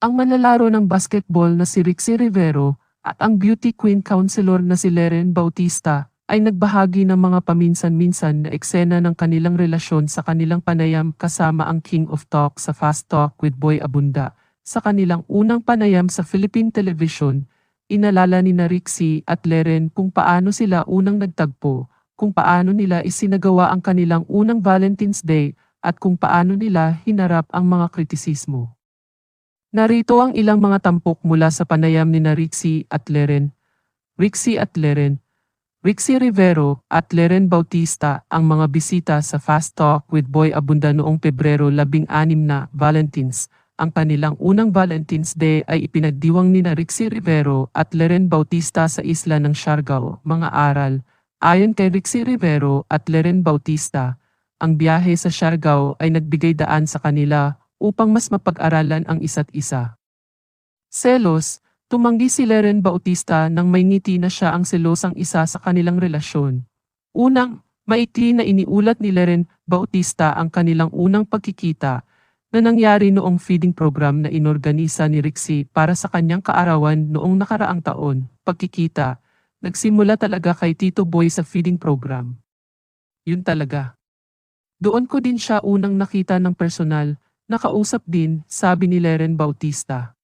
Ang manlalaro ng basketball na si Rixie Rivero at ang beauty queen counselor na si Leren Bautista ay nagbahagi ng mga paminsan-minsan na eksena ng kanilang relasyon sa kanilang panayam kasama ang King of Talk sa Fast Talk with Boy Abunda. Sa kanilang unang panayam sa Philippine Television, inalala ni na at Leren kung paano sila unang nagtagpo, kung paano nila isinagawa ang kanilang unang Valentine's Day at kung paano nila hinarap ang mga kritisismo. Narito ang ilang mga tampok mula sa panayam ni na Rixie at Leren. Rixie at Leren. Rixie Rivero at Leren Bautista ang mga bisita sa Fast Talk with Boy Abunda noong Pebrero 16 na Valentines. Ang kanilang unang Valentine's Day ay ipinagdiwang ni na Rixie Rivero at Leren Bautista sa isla ng Siargao, mga aral. Ayon kay Rixie Rivero at Leren Bautista, ang biyahe sa Siargao ay nagbigay daan sa kanila upang mas mapag-aralan ang isa't isa. Selos, tumanggi si Leren Bautista nang may ngiti na siya ang selosang isa sa kanilang relasyon. Unang, maikli na iniulat ni Leren Bautista ang kanilang unang pagkikita na nangyari noong feeding program na inorganisa ni Rixie para sa kanyang kaarawan noong nakaraang taon. Pagkikita, nagsimula talaga kay Tito Boy sa feeding program. Yun talaga. Doon ko din siya unang nakita ng personal Nakausap din, sabi ni Leren Bautista.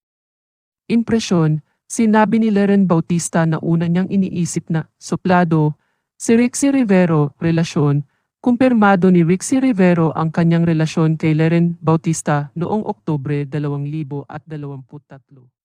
Impresyon, sinabi ni Leren Bautista na una niyang iniisip na, suplado, si Rixie Rivero, relasyon, kumpirmado ni Rixie Rivero ang kanyang relasyon kay Leren Bautista noong Oktubre 2023.